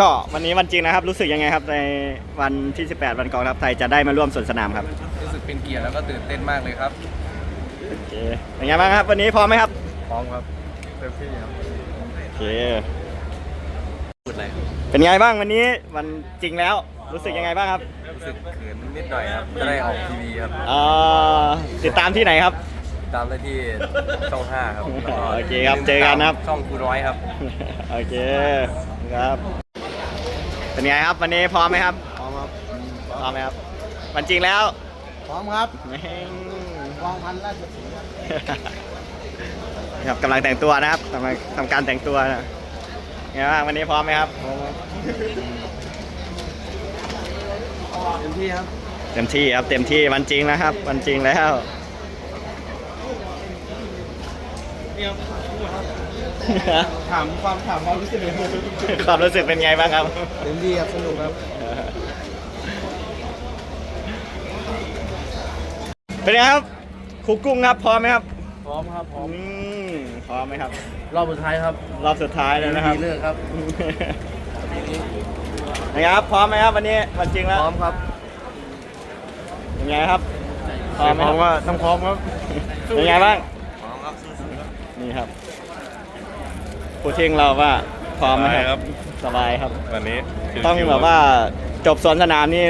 ก็วันนี้วันจริงนะครับ รู้สึกยังไงครับในวันที่ 18 วันกองทัพไทยจะได้มาร่วมสวนสนามครับรู้สึกเป็นเกียรติแล้วก็ตื่นเต้นมากเลยครับโอเคเป็นไงบ้างครับ วันนี้พร้อมไหมครับพร้อมครับเต็มที่ครับโอเคพูดอะไรเป็นไงบ้างวันนี้วันจริงแล้วรู้สึกยังไงบ้างครับรู้สึกเขินนิดหน่อยครับจะได้ออกทีวีครับเอ่อติดตามที่ไหนครับติดตามได้ที่ช่อง5ครับแล้วก็โอเคครับเจอกันนะครับช่องครูน้อยครับโอเคครับ เป็นไงครับ วันนี้พร้อมไหมครับ พร้อมครับพร้อมไหมครับวันจริงแล้วพร้อมครับแม่งกองพันราชสีห์ครับครับกำลังแต่งตัวนะครับกำลังทำการแต่งตัวนะไงบ้างวันนี้พร้อมไหมครับเต็มที่ครับ เต็มที่ครับเต็มที่วันจริงแล้วครับ วันจริงแล้ว ถามความถามความรู้สึกเลยความรู้สึกเป็นไงบ้างครับเต็มที่ครับสนุกครับ เป็นไงครับครูกุ้งครับพร้อมไหมครับพร้อมครับพร้อมอืมพร้อมไหมครับ รอบสุดท้ายครับรอบสุดท้ายแล้วนะครับมีเลิกครับนะครับพร้อมไหมครับวันนี้วันจริงแล้วพร้อมครับเป็นไงครับพร้อมไหมครับว่าต้องพร้อมครับเป็นไงบ้าง พร้อมครับนี่ครับผู้ทิ้งเราว่าพร้อมไหมสบายคครัรับบสบายครับ วันนี้ต้องแบบว่าจบสวนสนามนี่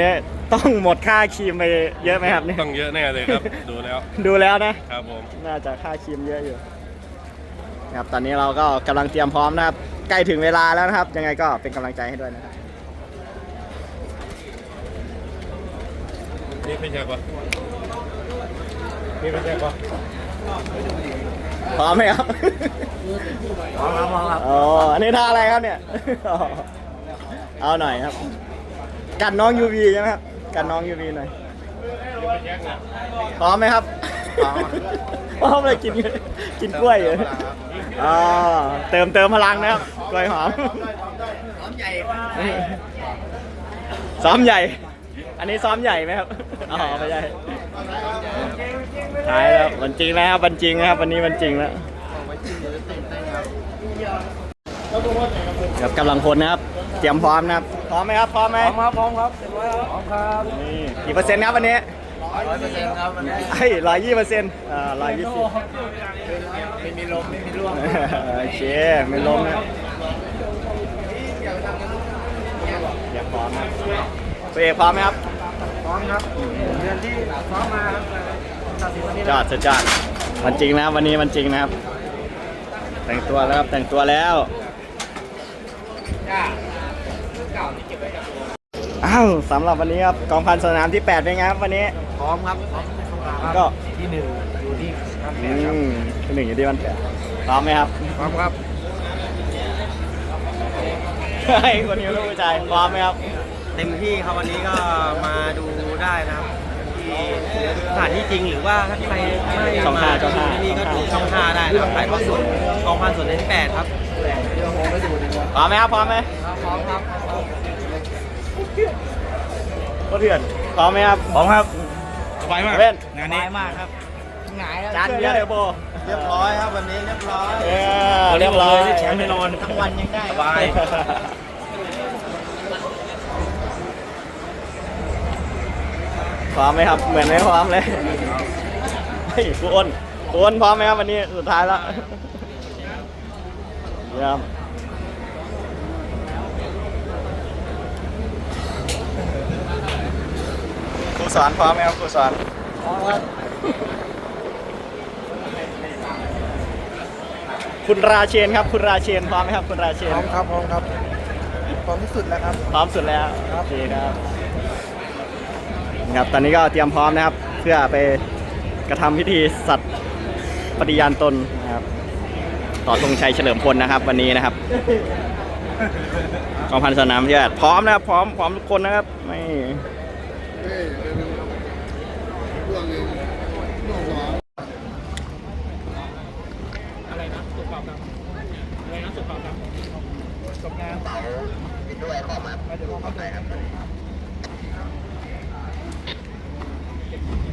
ต้องหมดค่าครีมไปเยอะไหมครับเนี่ยต้องเยอะแน่เลยครับ ดูแล้ว ดูแล้วนะ ครับผม น่าจะค่าครีมเยอะอยู่ครับตอนนี้เราก็กำลังเตรียมพร้อมนะครับ ใกล้ถึงเวลาแล้วนะครับ ยังไงก็เป็นกำลังใจให้ด้วยนะครับนี่ไม่ใช่ปะนี่ไม่ใช่ปะ พร้อมไหมครับพร้อมครับพร้อมครับอ๋ออันนี้ท่าอะไรครับเนี่ยอ๋อเอาหน่อยครับ กันน้องยูวีใช่ไหมครับ กันน้องยูวีหน่อย พร้อมไหมครับพร้อม พร้อมเลยกินกินกล้วยอยู่อ๋อเติมเติมพลังนะครับ กล้วยหอมซ้อมใหญ่ซ้อมใหญ่ อันนี้ซ้อมใหญ่ไหมครับ อ๋อไม่ใช่ท้ายแล้ววันจริงแล้วครับวันจริงนะครับวันนี้วันจริงแล้วครับกำลังพลนะครับ เตรียมพร้อมนะครับ พร้อมไหมครับ พร้อมไหมพร้อมครับพร้อมครับเต็มร้อยครับพร้อมครับนี่กี่เปอร์เซ็นต์ครับวันนี้ร้อยเปอร์เซ็นต์ครับวันนี้ไอ้ร้อยยี่เปอร์เซ็นต์อ่าร้อยยี่สิบไม่มีลมไม่มีร่วงโอเคไม่ล้มนะเตรียมพร้อมนะ ตัวเอกพร้อมไหมครับพร้อมครับเดือนที่ซ้อมมาครับตัดสินวันนี้ยอดสุดยอดวันจริงนะครับวันนี้วันจริงนะครับ แต่งตัวแล้วครับแต่งตัวแล้วอ้าวสำหรับวันนี้ครับกองพันสนามที่ 8 เป็นไงครับวันนี้พร้อมครับพร้อมครับก็ที่หนึ่งอยู่ที่ครับอืมที่หนึ่งอยู่ที่วันแปดพร้อมไหมครับพร้อมครับไอ้คนนี้ลูกผู้ชายพร้อมไหมครับ เต็มที่ครับวันนี้ก็มาดูได้นะครับที่สถานที่จริงหรือว่าถ้าใครไม่ช่องห้าช่องห้าที่นี่ก็ดูช่องห้าได้นะครับถ่ายทอดสดกองพันส่วนที่แปดครับ พร้อมไหมครับพร้อมไหมพร้อมครับโคตรเถื่อนพร้อมไหมครับพร้อมครับสบายมากเว้นงานนี้มากครับหงายจานเยอะเลยโบเรียบร้อยครับวันนี้เรียบร้อยเออเรียบร้อยได้แชมป์แน่นอนทั้งวันยังได้ สบาย พร้อมไหมครับ เหมือนไม่พร้อมเลยเฮ้ยครูอ้นครูอ้นพร้อมไหมครับวันนี้สุดท้ายแล้วเยี่ยมครูสอนพร้อมไหมครับครูสอนพร้อมครับคุณราเชนครับ คุณราเชนพร้อมไหมครับ คุณราเชพนร้อมครับพร้อมครับพร้อมที่สุดแล้วครับพร้อมสุดแล้วโอเคครับ ครับตอนนี้ก็เตรียมพร้อมนะครับ เพื่อไปกระทำพิธีสัตว์ปฏิญาณตนนะครับต่อธงชัยเฉลิมพลนะครับ วันนี้นะครับกองพันสนามเยอดพร้อมนะครับพร้อมพร้อมทุกคนนะครับไม่อะไรนะสุขภาพครัอะไรนะสุขภาพครับจงานด้วยขอมาไม่ได้ขอมาไหครับ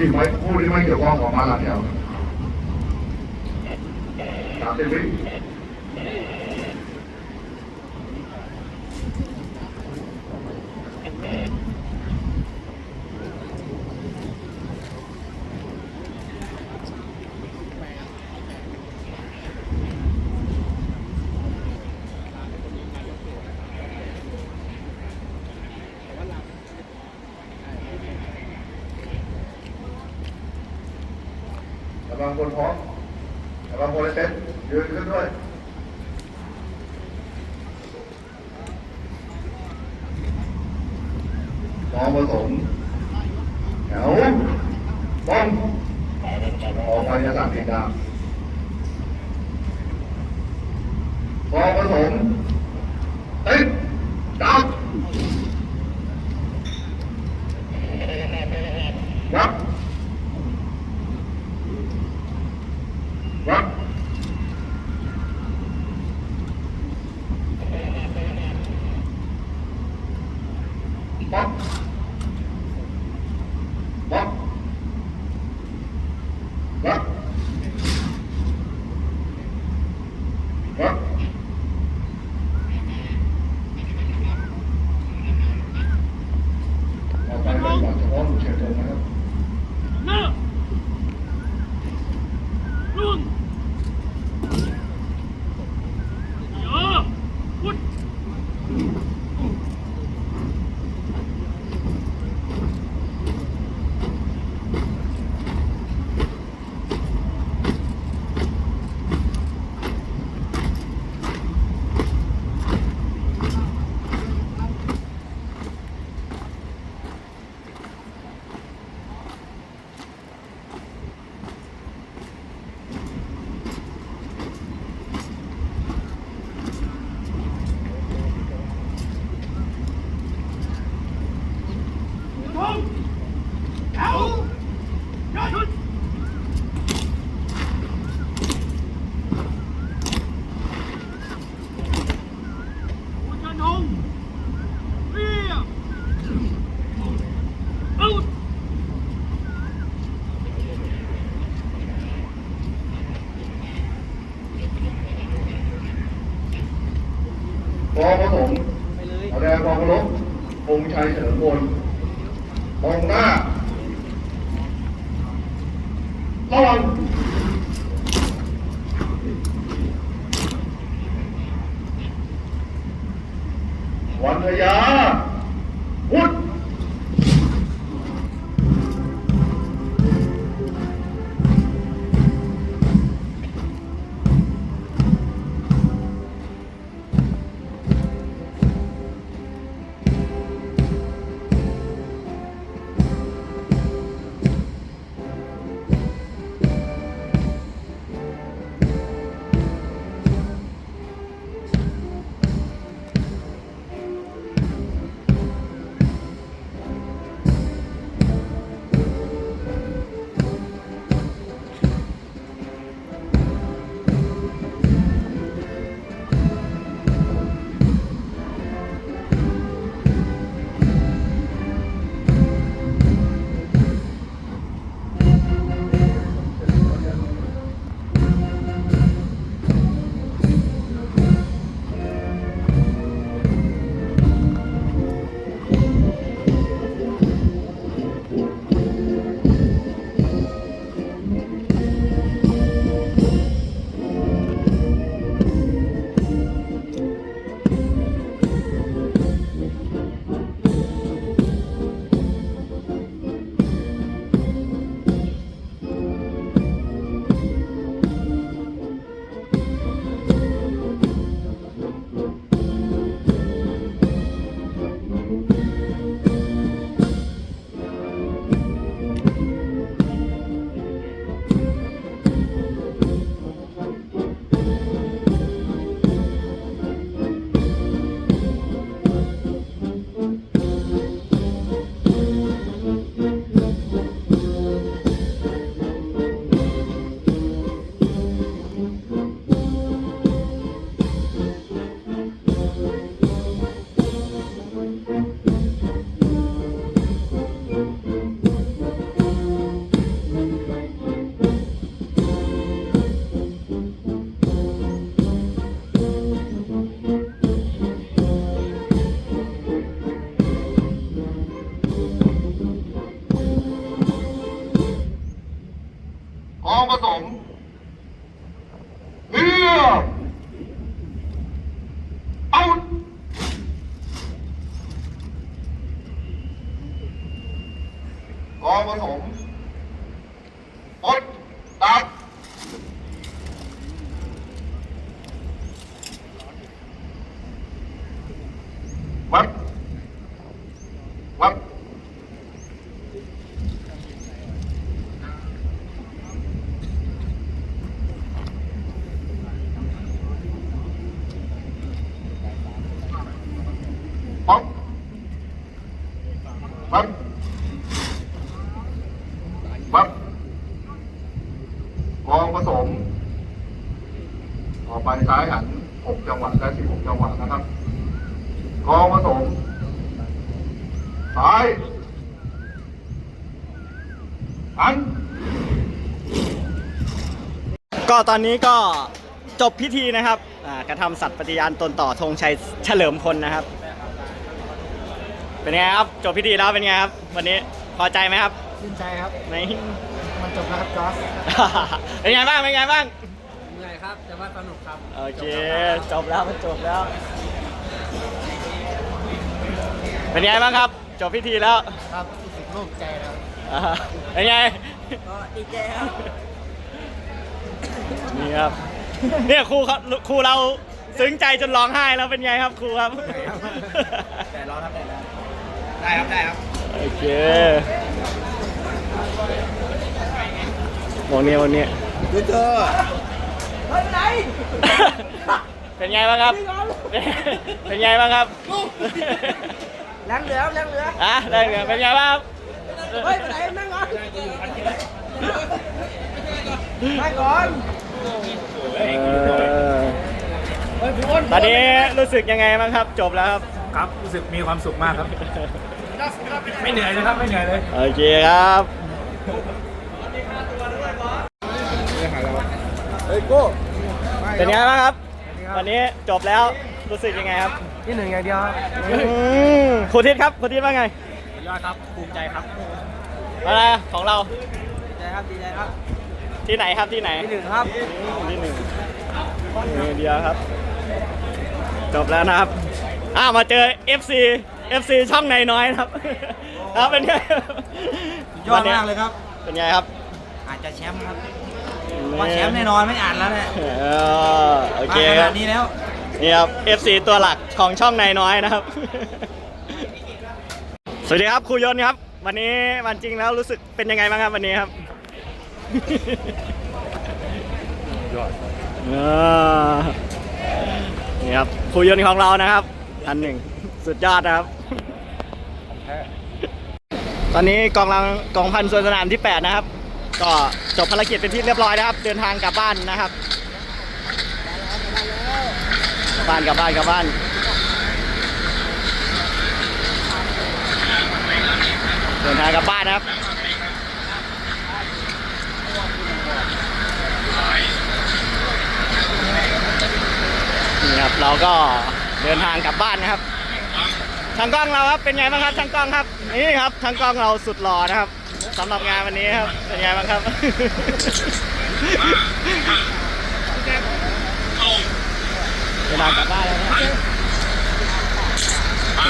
modify modify တဲ့ဘောင်းပေါ်မှာလာပြောင်းဒါပေမဲ့ บางโนเลยเต็มยืนขึ้นด้วยมองผสม วันทยาพุทธ ทองผสมเฮือเอากองผสมอดตัดวัดวัด ปั๊บ ปั๊บปั๊บกองผสม ต่อไปซ้ายหัน6จังหวะและ16จังหวะนะครับกองผสมซ้ายหันก็ตอนนี้ก็จบพิธีนะครับอ่ากระทำสัตย์ปฏิญาณตนต่อธงชัยเฉลิมพลนะครับ เป็นไงครับ จบพิธีแล้วเป็นไงครับ วันนี้พอใจไหมครับชื่นใจครับในมันจบแล้วครับจอสเป็นไงบ้างเป็นไงบ้างเหนื่อยครับ แต่ว่าสนุกครับโอเคจบแล้วมันจบแล้ว เป็นไงบ้างครับ จบพิธีแล้วครับรู้สึกโล่งใจแล้วอ่าเป็นไงก็ดีใจครับนี่ครับเนี่ยครูเขาครูเราซึ้งใจจนร้องไห้แล้วเป็นไงครับครูครับ แต่ร้อนครับแต่ร้อน ได้ครับ ได้ครับ โอเคมองเนี่ยมองเนี่ยดูเธอเป็นไงบ้างครับ เป็นไงบ้างครับแรงเหลือแรงเหลืออะได้เหรอเป็นไงบ้างครับเฮ้ยไปไหนนั่งก่อนนั่งก่อนเออตอนนี้รู้สึกยังไงบ้างครับ จบแล้วครับ ครับรู้สึกมีความสุขมากครับ ไม่เหนื่อยเลยครับไม่เหนื่อยเลยโอเคครับเฮ้ยโก้เป็นไงบ้างครับ วันนี้จบแล้วรู้สึกยังไงครับที่หนึ่งอย่างเดียวครับอืมครูทิศครับครูทิศว่าไงยอดครับภูมิใจครับอะไรของเราดีใจครับดีใจครับ ที่ไหนครับที่ไหนที่หนึ่งครับที่หนึ่งนี่เดียวครับ จบแล้วนะครับ อ้าวมาเจอ FC FC ช่องในน้อยนะครับครับเป็นไงยอดมากเลยครับ เป็นไงครับ อาจจะแชมป์ครับว่าแชมป์แน่นอนไม่อ่านแล้วเนี่ยเออโอเคมาขครันาบดนี้แล้วนี่ครับ FC ตัวหลักของช่องนายน้อยนะครับ สวัสดีครับครูยนต์ครับ วันนี้วันจริงแล้วรู้สึกเป็นยังไงบ้างครับวันนี้ครับยอดนี่ครับครูยนต์ของเรานะครับ อันหนึ่งสุดยอดนะครับ ตอนนี้กองรังกองพันส่วนสนามที่ 8 นะครับ ก็จบภารกิจเป็นที่เรียบร้อยนะครับ เดินทางกลับบ้านนะครับกลับบ้านกลับบ้านกลับบ้านเดินทางกลับบ้านนะครับนี่ครับเราก็ เดินทางกลับบ้านนะครับทางกล้องเราครับเป็นไงบ้างครับทางกล้องครับนี่ครับทางกล้องเราสุดหล่อนะครับสำหรับงานวันนี้ครับเป็นไงบ้างครับเดินทากลับบ้านแล้วนะครับ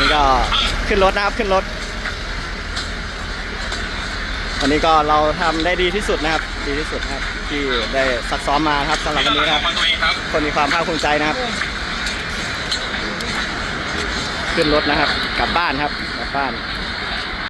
นี่ก็ขึ้นรถนะครับขึ้นรถวันนี้ก็เราทำได้ดีที่สุดนะครับ ดีที่สุดนะครับ ที่ได้ซักซ้อมมาครับสำหรับวันนี้ครับ คนมีความภาคภูมิใจนะครับ ขึ้นรถนะครับ กลับบ้านครับ กลับบ้าน